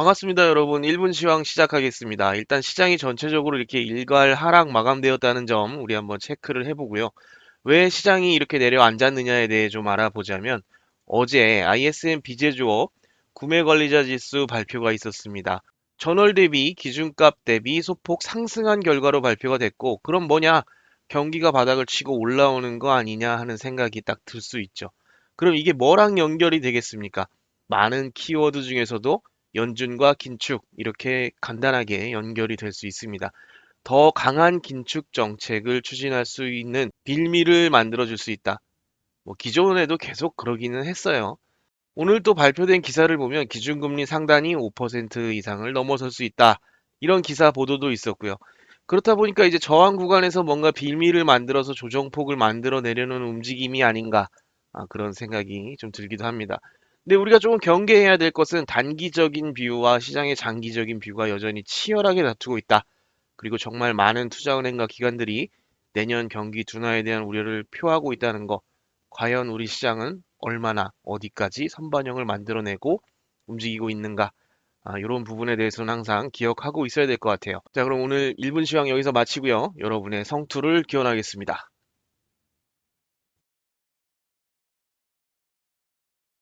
반갑습니다, 여러분. 1분 시황 시작하겠습니다. 일단 시장이 전체적으로 이렇게 일괄 하락 마감되었다는 점 우리 한번 체크를 해보고요. 왜 시장이 이렇게 내려앉았느냐에 대해 좀 알아보자면 어제 ISM 비제조업 구매 관리자 지수 발표가 있었습니다. 전월 대비 기준값 대비 소폭 상승한 결과로 발표가 됐고 그럼 뭐냐? 경기가 바닥을 치고 올라오는 거 아니냐 하는 생각이 딱 들 수 있죠. 그럼 이게 뭐랑 연결이 되겠습니까? 많은 키워드 중에서도 연준과 긴축 이렇게 간단하게 연결이 될 수 있습니다. 더 강한 긴축 정책을 추진할 수 있는 빌미를 만들어 줄 수 있다. 뭐 기존에도 계속 그러기는 했어요. 오늘 또 발표된 기사를 보면 기준금리 상단이 5% 이상을 넘어설 수 있다. 이런 기사 보도도 있었고요. 그렇다 보니까 이제 저항 구간에서 뭔가 빌미를 만들어서 조정폭을 만들어 내려는 움직임이 아닌가 아, 그런 생각이 좀 들기도 합니다. 근데 우리가 조금 경계해야 될 것은 단기적인 뷰와 시장의 장기적인 뷰가 여전히 치열하게 다투고 있다. 그리고 정말 많은 투자은행과 기관들이 내년 경기 둔화에 대한 우려를 표하고 있다는 거. 과연 우리 시장은 얼마나 어디까지 선반영을 만들어내고 움직이고 있는가. 아, 이런 부분에 대해서는 항상 기억하고 있어야 될 것 같아요. 자, 그럼 오늘 1분 시황 여기서 마치고요. 여러분의 성투를 기원하겠습니다.